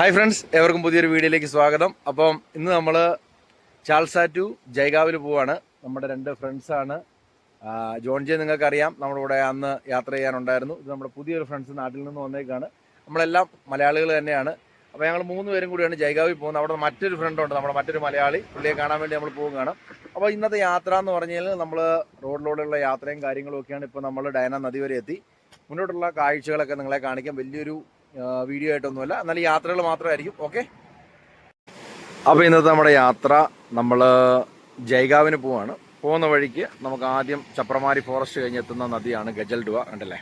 Hi friends ഏവർക്കും പുതിയൊരു വീഡിയോയിലേക്ക് സ്വാഗതം. അപ്പം ഇന്ന് നമ്മൾ ചാൾസ ടു ജൈഗാവിൽ പോവാണ്. നമ്മുടെ രണ്ട് ഫ്രണ്ട്സാണ് ജോൺ ജെ നിങ്ങൾക്കറിയാം. നമ്മുടെ കൂടെ അന്ന് യാത്ര ചെയ്യാനുണ്ടായിരുന്നു. ഇത് നമ്മുടെ പുതിയൊരു ഫ്രണ്ട്സ് നാട്ടിൽ നിന്ന് വന്നേക്കാണ്. നമ്മളെല്ലാം മലയാളികൾ തന്നെയാണ്. അപ്പോൾ ഞങ്ങൾ മൂന്ന് പേരും കൂടിയാണ് ജൈഗാവിൽ പോകുന്നത്. അവിടെ മറ്റൊരു ഫ്രണ്ട് ഉണ്ട് നമ്മുടെ മറ്റൊരു മലയാളി. പുള്ളിയെ കാണാൻ വേണ്ടി നമ്മൾ പോകും കാണും അപ്പോൾ ഇന്നത്തെ യാത്ര എന്ന് പറഞ്ഞാൽ നമ്മൾ റോഡിലൂടെയുള്ള യാത്രയും കാര്യങ്ങളും ഒക്കെയാണ് ഇപ്പോൾ നമ്മൾ ഡയന നദി വരെ എത്തി. മുന്നോട്ടുള്ള കാഴ്ചകളൊക്കെ നിങ്ങളെ കാണിക്കാം. വലിയൊരു വീഡിയോ ആയിട്ടൊന്നുമല്ല. എന്നാലും യാത്രകൾ മാത്രമായിരിക്കും. ഓക്കെ അപ്പോൾ ഇന്നത്തെ നമ്മുടെ യാത്ര നമ്മൾ ജൈഗാവിന് പോവാണ്. പോകുന്ന വഴിക്ക് നമുക്ക് ആദ്യം ചപ്രമാരി ഫോറസ്റ്റ് കഴിഞ്ഞ് എത്തുന്ന നദിയാണ് ഗജൽഡുവ. കണ്ടല്ലേ?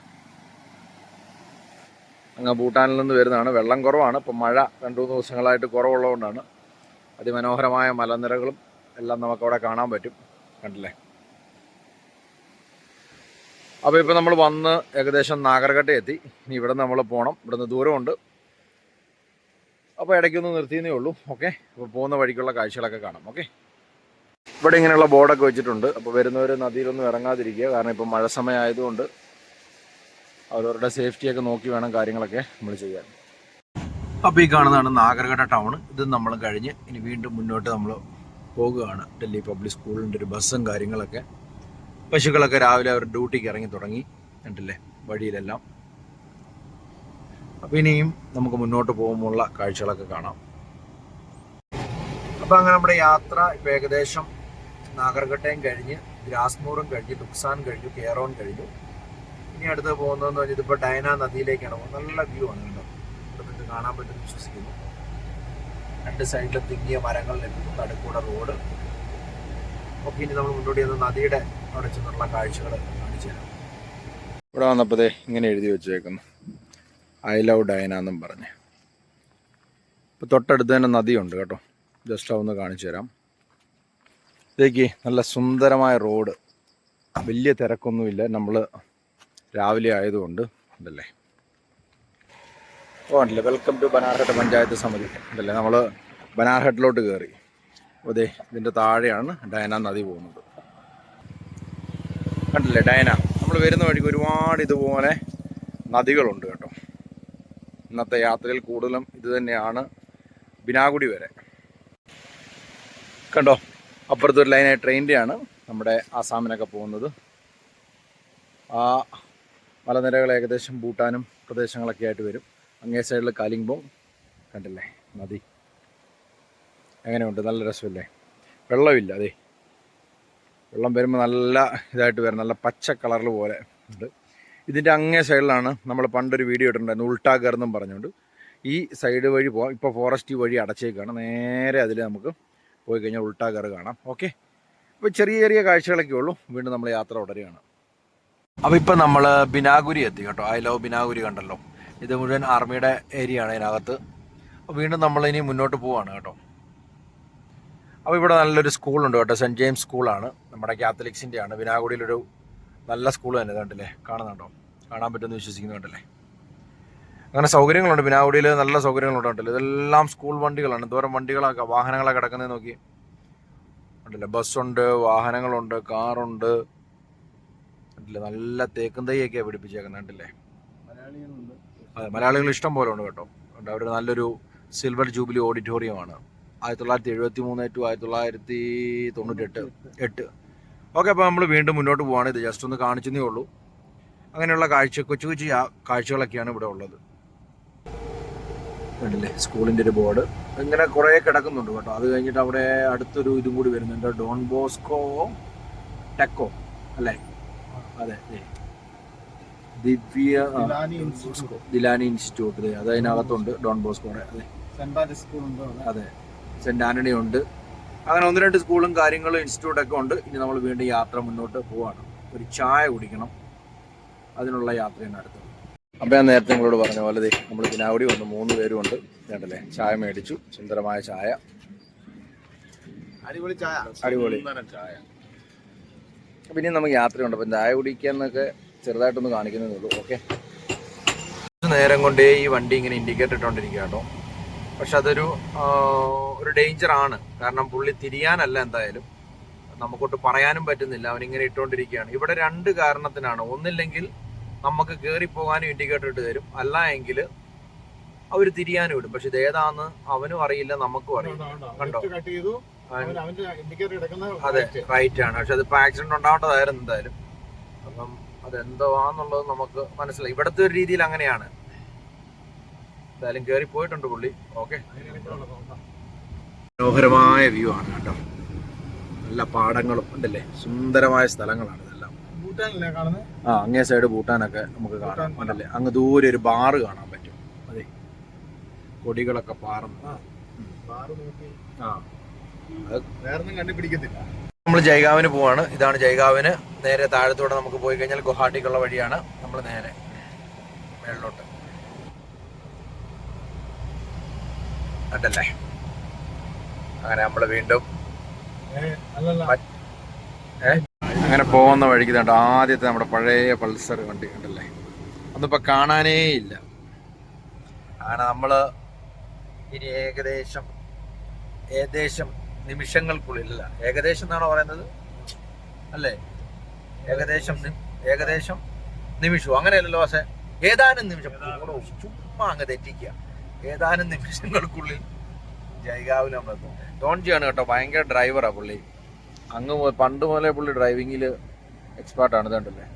അങ്ങ് ഭൂട്ടാനിൽ നിന്ന് വരുന്നതാണ്. വെള്ളം കുറവാണ്. ഇപ്പം മഴ രണ്ടു മൂന്ന് ദിവസങ്ങളായിട്ട് കുറവുള്ളതുകൊണ്ടാണ്. അതിമനോഹരമായ മലനിരകളും എല്ലാം നമുക്കവിടെ കാണാൻ പറ്റും. കണ്ടില്ലേ? അപ്പോൾ ഇപ്പോൾ നമ്മൾ വന്ന് ഏകദേശം നാഗർകട്ട എത്തി. ഇനി ഇവിടെ നമ്മൾ പോകണം ഇവിടുന്ന് ദൂരമുണ്ട്. അപ്പോൾ ഇടയ്ക്കൊന്ന് നിർത്തിയെന്നേ ഉള്ളൂ. ഓക്കെ? അപ്പോൾ പോകുന്ന വഴിക്കുള്ള കാഴ്ചകളൊക്കെ കാണാം. ഓക്കെ? ഇവിടെ ഇങ്ങനെയുള്ള ബോർഡൊക്കെ വെച്ചിട്ടുണ്ട്. അപ്പോൾ വരുന്നവർ നദിയിലൊന്നും ഇറങ്ങാതിരിക്കുക. കാരണം ഇപ്പോൾ മഴ സമയമായതുകൊണ്ട് അവരവരുടെ സേഫ്റ്റിയൊക്കെ നോക്കി വേണം കാര്യങ്ങളൊക്കെ നമ്മൾ ചെയ്യാൻ. അപ്പോൾ ഈ കാണുന്നതാണ് നാഗർകട ടൗൺ. ഇത് നമ്മൾ കഴിഞ്ഞ് ഇനി വീണ്ടും മുന്നോട്ട് നമ്മൾ പോകുകയാണ്. ഡൽഹി പബ്ലിക് സ്കൂളിന്റെ ഒരു ബസ്സും കാര്യങ്ങളൊക്കെ. പശുക്കളൊക്കെ രാവിലെ അവർ ഡ്യൂട്ടിക്ക് ഇറങ്ങി തുടങ്ങി. കണ്ടില്ലേ? വഴിയിലെല്ലാം. അപ്പോൾ ഇനിയും നമുക്ക് മുന്നോട്ട് പോകുമ്പോഴുള്ള കാഴ്ചകളൊക്കെ കാണാം. അപ്പോൾ അങ്ങനെ നമ്മുടെ യാത്ര ഇപ്പോൾ ഏകദേശം നാഗർകട്ടയും കഴിഞ്ഞ് ഗ്രാസ്മൂറും കഴിഞ്ഞ് ലുക്സാൻ കഴിഞ്ഞു കേറോൺ കഴിഞ്ഞു. ഇനി അടുത്ത് പോകുന്നതെന്ന് പറഞ്ഞാൽ ഇതിപ്പോൾ ഡയന നദിയിലേക്കാണ് പോകുന്നത്. നല്ല വ്യൂ ആണ് കേട്ടോ. ഇവിടെ നിങ്ങൾക്ക് കാണാൻ പറ്റുമെന്ന് വിശ്വസിക്കുന്നു. രണ്ട് സൈഡിലും തിങ്ങിയ മരങ്ങൾ ലഭിക്കും നടുക്കൂടെ റോഡ്. ഒക്കെ ഇനി നമ്മൾ മുന്നോട്ട് ചെയ്യുന്ന നദിയുടെ അവിടെ കാഴ്ചകൾ കാണിച്ചു ഇവിടെ വന്നപ്പോഴേ ഇങ്ങനെ എഴുതി വെച്ചേക്കുന്നു. ഐ ലവ് ഡയന എന്നും പറഞ്ഞ്. ഇപ്പോൾ തൊട്ടടുത്ത് തന്നെ നദിയുണ്ട് കേട്ടോ. ജസ്റ്റ് ഒന്ന് കാണിച്ചു തരാം. ഇതേക്ക് നല്ല സുന്ദരമായ റോഡ്. വലിയ തിരക്കൊന്നുമില്ല. നമ്മൾ രാവിലെ ആയതുകൊണ്ട് ഉണ്ടല്ലേ? ഓ ഉണ്ടല്ലേ. വെൽക്കം ടു ബനാർഹട്ട് പഞ്ചായത്ത് സമിതി. ഉണ്ടല്ലേ? നമ്മൾ ബനാർഹട്ടിലോട്ട് കയറി ദേ ഇതിന്റെ താഴെയാണ് ഡയന നദി പോകുന്നത്. കണ്ടില്ലേ ഡയന? നമ്മൾ വരുന്ന വഴിക്ക് ഒരുപാട് ഇതുപോലെ നദികളുണ്ട് കേട്ടോ. ഇന്നത്തെ യാത്രയിൽ കൂടുതലും ഇത് തന്നെയാണ് ബിനാഗുടി വരെ. കണ്ടോ? അപ്പുറത്തൊരു ലൈനായ ട്രെയിനിന്റെയാണ് നമ്മുടെ ആസാമിനൊക്കെ പോകുന്നത്. ആ മലനിരകൾ ഏകദേശം ഭൂട്ടാനും പ്രദേശങ്ങളൊക്കെ ആയിട്ട് വരും. അങ്ങേ സൈഡിൽ കാലിംഗ്ബോങ് കണ്ടില്ലേ? നദി. എങ്ങനെയുണ്ട്? നല്ല രസമില്ലേ? വെള്ളമില്ല അതെ വെള്ളം വരുമ്പോൾ നല്ല ഇതായിട്ട് വരും. നല്ല പച്ച കളറിൽ പോലെ ഉണ്ട്. ഇതിന്റെ അങ്ങേ സൈഡിലാണ് നമ്മൾ പണ്ടൊരു വീഡിയോ ഇട്ടിട്ടുണ്ടായിരുന്നു. ഉൾട്ടാഗർ എന്നും പറഞ്ഞുകൊണ്ട്. ഈ സൈഡ് വഴി പോകാം ഇപ്പോൾ ഫോറസ്റ്റ് വഴി അടച്ചേക്കാണ്. നേരെ അതിൽ നമുക്ക് പോയി കഴിഞ്ഞാൽ ഉൾട്ടാഗർ കാണാം. ഓക്കെ? അപ്പോൾ ചെറിയ ചെറിയ കാഴ്ചകളൊക്കെ ഉള്ളൂ. വീണ്ടും നമ്മൾ യാത്ര തുടരുകയാണ്. അപ്പോൾ ഇപ്പം നമ്മൾ ബിനാഗുരി എത്തി കേട്ടോ. ഐ ലവ് ബിനാഗുരി കണ്ടല്ലോ. ഇത് മുഴുവൻ ആർമിയുടെ ഏരിയ ആണ് ഇതിനകത്ത് വീണ്ടും നമ്മൾ ഇനി മുന്നോട്ട് പോവാണ് കേട്ടോ. അപ്പോൾ ഇവിടെ നല്ലൊരു സ്കൂളുണ്ട് കേട്ടോ. സെന്റ് ജെയിംസ് സ്കൂളാണ്. നമ്മുടെ കാത്തലിക്സിന്റെ ആണ് ബിനാഗുഡിയിലൊരു നല്ല സ്കൂൾ തന്നെ കണ്ടില്ലേ? കാണുന്നുണ്ടോ? കാണാൻ പറ്റുമെന്ന് വിശ്വസിക്കുന്നു കണ്ടല്ലേ? അങ്ങനെ സൗകര്യങ്ങളുണ്ട്. വിനാഗുടിയിൽ നല്ല സൗകര്യങ്ങളുണ്ട് കണ്ടല്ലോ? ഇതെല്ലാം സ്കൂൾ വണ്ടികളാണ്. ദൂരം വണ്ടികളൊക്കെ വാഹനങ്ങളൊക്കെ കിടക്കുന്നത് നോക്കി. ഉണ്ടല്ലേ ബസ്സുണ്ട് വാഹനങ്ങളുണ്ട് കാറുണ്ട്. കണ്ടില്ലേ? നല്ല തേക്കും തൈയൊക്കെയാണ് പിടിപ്പിച്ചേക്കുന്നത് കണ്ടില്ലേ? അതെ മലയാളികൾ ഇഷ്ടം പോലെ ഉണ്ട് കേട്ടോ. അവിടെ അവർ നല്ലൊരു സിൽവർ ജൂബിലി ഓഡിറ്റോറിയമാണ്. ആയിരത്തി തൊള്ളായിരത്തി എഴുപത്തി മൂന്ന് ടു ആയിരത്തി തൊള്ളായിരത്തി തൊണ്ണൂറ്റെട്ട് എട്ട്. ഓക്കെ അപ്പോൾ നമ്മൾ വീണ്ടും മുന്നോട്ട് പോവാണ്. ഇത് ജസ്റ്റ് ഒന്ന് കാണിച്ചതേ ഉള്ളൂ. അങ്ങനെയുള്ള കാഴ്ച കൊച്ചു കൊച്ചു കാഴ്ചകളൊക്കെയാണ് ഇവിടെ ഉള്ളത്. കണ്ടില്ലേ? സ്കൂളിന്റെ ഒരു ബോർഡ്. ഇങ്ങനെ കുറേ കിടക്കുന്നുണ്ട് കേട്ടോ. അത് കഴിഞ്ഞിട്ട് അവിടെ അടുത്തൊരു ഇതും കൂടി വരുന്നുണ്ട്. ഡോൺ ബോസ്കോ ടെക്കോ അല്ലേ? അതെ. ദിവ്യ ദിലാനി ഇൻസ്റ്റിറ്റ്യൂട്ട്. അതെ അതിനകത്തുണ്ട്. ഡോൺ ബോസ്കോടെ അതെ. അതെ. സെന്റ് ആന്റണി ഉണ്ട്. അങ്ങനെ ഒന്ന് രണ്ട് സ്കൂളും കാര്യങ്ങളും ഇൻസ്റ്റിറ്റ്യൂട്ടൊക്കെ ഉണ്ട്. ഇനി നമ്മൾ വീണ്ടും യാത്ര മുന്നോട്ട് പോവാണ്. ഒരു ചായ കുടിക്കണം. അതിനുള്ള യാത്രയാണ് അടുത്തത്. അപ്പം ഞാൻ നേരത്തെ നിങ്ങളോട് പറഞ്ഞ പോലെ ദേ നമ്മൾ ഇതിനാവടി വന്ന്. മൂന്ന് പേരും ഉണ്ട്. ചായ മേടിച്ചു. സുന്ദരമായ ചായ. അടിപൊളി ചായ. അടിപൊളി. ചായ. അപ്പം ഇനി നമുക്ക് യാത്രയുണ്ട്. അപ്പം ചായ കുടിക്കാന്നൊക്കെ ചെറുതായിട്ടൊന്ന് കാണിക്കുന്നേ ഉള്ളൂ. ഓക്കെ. നേരം കൊണ്ടേ ഈ വണ്ടി ഇങ്ങനെ ഇൻഡിക്കേറ്റ് ഇട്ടുകൊണ്ടിരിക്കുക കേട്ടോ. പക്ഷെ അതൊരു ഒരു ഡേഞ്ചർ ആണ്. കാരണം പുള്ളി തിരിയാനല്ല എന്തായാലും. നമുക്കൊട്ട് പറയാനും പറ്റുന്നില്ല. അവനിങ്ങനെ ഇട്ടുകൊണ്ടിരിക്കുകയാണ് ഇവിടെ രണ്ട് കാരണത്തിനാണ്. ഒന്നില്ലെങ്കിൽ നമുക്ക് കയറി പോകാനും ഇൻഡിക്കേറ്റർ ഇട്ട് തരും. അല്ല എങ്കിൽ അവർ തിരിയാനും ഇടും. പക്ഷെ ഇത് ഏതാന്ന് അവനും അറിയില്ല നമുക്കും അറിയില്ല. കണ്ടോ? അതെ. റൈറ്റ് ആണ്. പക്ഷെ അതിപ്പോ ആക്സിഡന്റ് ഉണ്ടാവേണ്ടതായിരുന്നു എന്തായാലും. അപ്പം അതെന്തോ ആന്നുള്ളത് നമുക്ക് മനസ്സിലായി. ഇവിടുത്തെ ഒരു രീതിയിൽ അങ്ങനെയാണ്. എന്തായാലും കയറി പോയിട്ടുണ്ട് പുള്ളി. ഓക്കെ. മനോഹരമായ വ്യൂ ആണ് കേട്ടോ. നല്ല പാടങ്ങളും ഉണ്ടല്ലേ? സുന്ദരമായ സ്ഥലങ്ങളാണ് ഇതെല്ലാം. ആ അങ്ങേ സൈഡ് ഭൂട്ടാനൊക്കെ നമുക്ക് കാണാം. ഉണ്ടല്ലേ? അങ്ങ് ദൂരെ ഒരു ബാറ് കാണാൻ പറ്റും. അതെ. കൊടികളൊക്കെ പാറുന്നു ആ. കണ്ടുപിടിക്കത്തില്ല. നമ്മൾ ജയ്ഗാവിന് പോവാണ്. ഇതാണ് ജയ്ഗാവിന്. നേരെ താഴത്തോടെ നമുക്ക് പോയി കഴിഞ്ഞാൽ ഗുവാഹട്ടിക്കുള്ള വഴിയാണ്. നമ്മൾ നേരെ മേളിലോട്ട്. ഉണ്ടല്ലേ? അങ്ങനെ നമ്മൾ വീണ്ടും അങ്ങനെ പോകുന്ന വഴിക്ക് കണ്ടോ ആദ്യത്തെ നമ്മുടെ പഴയ പൾസർ വണ്ടി കണ്ടല്ലേ? അതിപ്പോ കാണാനേ ഇല്ല. അങ്ങനെ നമ്മൾ ഇനി ഏകദേശം ഏകദേശം നിമിഷങ്ങൾക്കുള്ളിൽ ഏകദേശം എന്നാണോ പറയുന്നത്? അല്ലേ? ഏകദേശം ഏകദേശം നിമിഷവും. അങ്ങനെയല്ലല്ലോ പക്ഷെ ഏതാനും നിമിഷം. ചുമ്മാ അങ്ങ് തെറ്റിക്കുക. ഏതാനും നിമിഷങ്ങൾക്കുള്ളിൽ ജൈഗാവിൽ നമ്മളെത്തും ടോൺജിയാണ് കേട്ടോ ഭയങ്കര ഡ്രൈവറാണ് പുള്ളി. അങ്ങ് പണ്ട് മുതലേ പുള്ളി ഡ്രൈവിങ്ങിൽ എക്സ്പേർട്ടാണ് ഇതുണ്ടല്ലേ?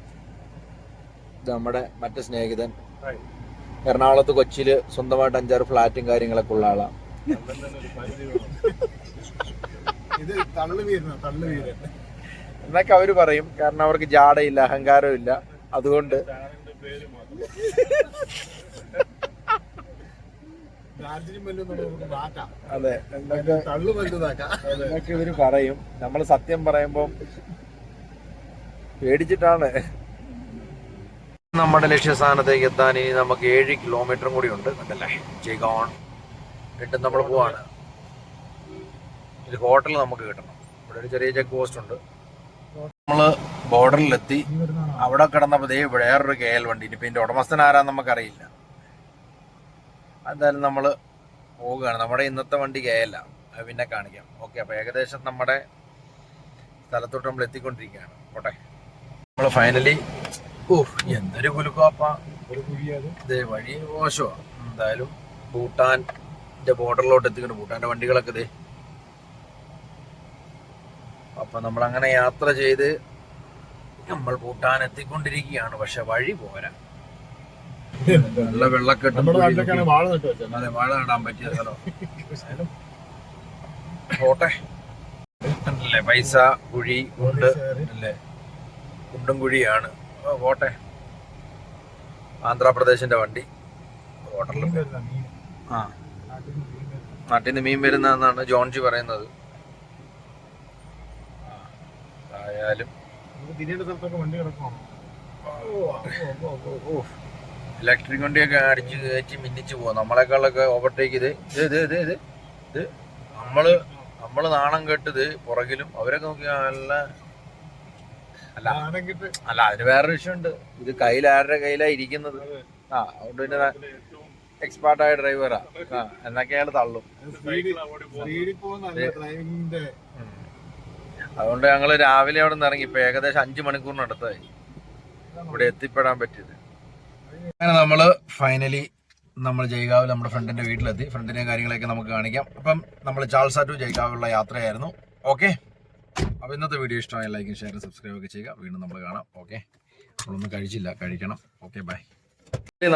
ഇത് നമ്മുടെ മറ്റു സ്നേഹിതൻ. എറണാകുളത്ത് കൊച്ചിയിൽ സ്വന്തമായിട്ട് അഞ്ചാറ് ഫ്ലാറ്റും കാര്യങ്ങളൊക്കെ ഉള്ള ആളാണ് എന്നൊക്കെ അവർ പറയും. കാരണം അവർക്ക് ജാടയില്ല അഹങ്കാരവും ഇല്ല. അതുകൊണ്ട് ഡാർജിലിംഗ് മല്ലു നമുക്ക് മാറ്റാം അതെ എന്നൊക്കെ ഇവർ പറയും. നമ്മൾ സത്യം പറയുമ്പോൾ പേടിച്ചിട്ടാണ്. നമ്മുടെ ലക്ഷ്യസ്ഥാനത്തേക്ക് എത്താൻ ഇനി നമുക്ക് ഏഴ് കിലോമീറ്ററും കൂടി ഉണ്ട്. കണ്ടല്ലേ? ജയ്ഗോൺ എട്ട് നമ്മൾ പോവാണ്. ഒരു ഹോട്ടൽ നമുക്ക് കിട്ടണം. ഇവിടെ ഒരു ചെറിയ ചെക്ക് പോസ്റ്റ് ഉണ്ട്. നമ്മൾ ബോർഡറിലെത്തി അവിടെ കിടന്നപ്പോൾ ദേ വേറൊരു കെ എൽ വണ്ടി. ഇനിയിപ്പോൾ ഇതിന്റെ ഉടമസ്ഥൻ ആരാന്ന് നമുക്കറിയില്ല. എന്തായാലും നമ്മൾ പോവുകയാണ്. നമ്മുടെ ഇന്നത്തെ വണ്ടി കയല്ല പിന്നെ കാണിക്കാം. ഓക്കെ അപ്പോൾ ഏകദേശം നമ്മുടെ സ്ഥലത്തോട്ട് നമ്മൾ എത്തിക്കൊണ്ടിരിക്കുകയാണ്. ഓട്ടെ നമ്മൾ ഫൈനലി ഓ എന്തൊരു കുലുക്കാപ്പാ ഇത് വഴി മോശമാണ് എന്തായാലും ഭൂട്ടാന്റെ ബോർഡറിലോട്ട് എത്തിക്കുന്നു. ഭൂട്ടാന്റെ വണ്ടികളൊക്കെ ഇതേ അപ്പം നമ്മളങ്ങനെ യാത്ര ചെയ്ത് നമ്മൾ ഭൂട്ടാൻ എത്തിക്കൊണ്ടിരിക്കുകയാണ്. പക്ഷെ വഴി പോരാ. നല്ല വെള്ളക്കെട്ട് നമ്മുടെ കുഴിയും നാട്ടിലൊക്കെയാണ് വാഴ നട്ടു വെച്ചത്. അതെ വാഴ നടാൻ പറ്റിയ സ്ഥലം. പോട്ടെ. അല്ലേ പൈസ കുഴി ഉണ്ട്. അല്ലേ കുണ്ടും കുഴിയാണ്. ഓ, പോട്ടെ. ആന്ധ്രാപ്രദേശിന്റെ വണ്ടി. ഹോട്ടലിൽ ആ. നാട്ടിൽ നിന്ന് മീൻ വരുന്നതെന്നാണ് ജോൺജി പറയുന്നത്. ആയാലും തിരിയേണ്ട സ്ഥലത്തൊക്കെ വണ്ടി കിടക്കണം ഇലക്ട്രിക് വണ്ടിയൊക്കെ അടിച്ച് കയറ്റി മിന്നിച്ച് പോകും നമ്മളെക്കാളൊക്കെ ഓവർടേക്ക് ഇത് ഇത് ഇത് ഇത് ഇത് ഇത്. നമ്മൾ നമ്മൾ നാണം കെട്ടത് പുറകിലും അവരൊക്കെ നോക്കി നല്ല അല്ല അല്ല അതിന് വേറൊരു വിഷയമുണ്ട്. ഇത് കയ്യിൽ ആരുടെ കയ്യിലാ ഇരിക്കുന്നത്? ആ അതുകൊണ്ട് പിന്നെ എക്സ്പേർട്ടായ ഡ്രൈവറാ ആ. എന്നൊക്കെ അയാൾ തള്ളും. അതുകൊണ്ട് ഞങ്ങൾ രാവിലെ അവിടെ നിന്ന് ഇറങ്ങി. ഇപ്പൊ ഏകദേശം അഞ്ചു മണിക്കൂറിനടുത്തായി. ഇവിടെ എത്തിപ്പെടാൻ പറ്റിയത്. അങ്ങനെ നമ്മൾ ഫൈനലി നമ്മൾ ജയ്ഗാവിൽ നമ്മുടെ ഫ്രണ്ടിന്റെ വീട്ടിലെത്തി. ഫ്രണ്ടിനെയും കാര്യങ്ങളൊക്കെ നമുക്ക് കാണിക്കാം. അപ്പം നമ്മൾ ചാൾസ ടു ജയ്ഗാവിലുള്ള യാത്രയായിരുന്നു. ഓക്കെ? അപ്പോൾ ഇന്നത്തെ വീഡിയോ ഇഷ്ടമായ ലൈക്കും ഷെയറും സബ്സ്ക്രൈബ് ഒക്കെ ചെയ്യുക. വീണ്ടും നമ്മൾ കാണാം. ഓക്കെ? നമ്മളൊന്നും കഴിച്ചില്ല. കഴിക്കണം. Okay bye.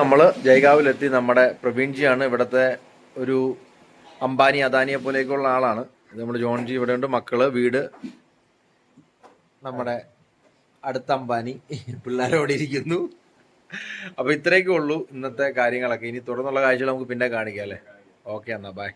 നമ്മൾ ജയ്ഗാവിലെത്തി. നമ്മുടെ പ്രവീൺജിയാണ് ഇവിടുത്തെ ഒരു അംബാനി അദാനിയെ പോലെയൊക്കെയുള്ള ആളാണ്. ഇത് നമ്മുടെ ജോൺജി ഇവിടെ ഉണ്ട്. മക്കൾ വീട്. നമ്മുടെ അടുത്ത അംബാനി. പിള്ളേരോടെ ഇരിക്കുന്നു. അപ്പൊ ഇത്രയൊക്കെ ഉള്ളൂ ഇന്നത്തെ കാര്യങ്ങളൊക്കെ. ഇനി തുടർന്നുള്ള കാഴ്ചകൾ നമുക്ക് പിന്നെ കാണിക്കാം അല്ലേ? ഓക്കെ എന്നാ ബൈ.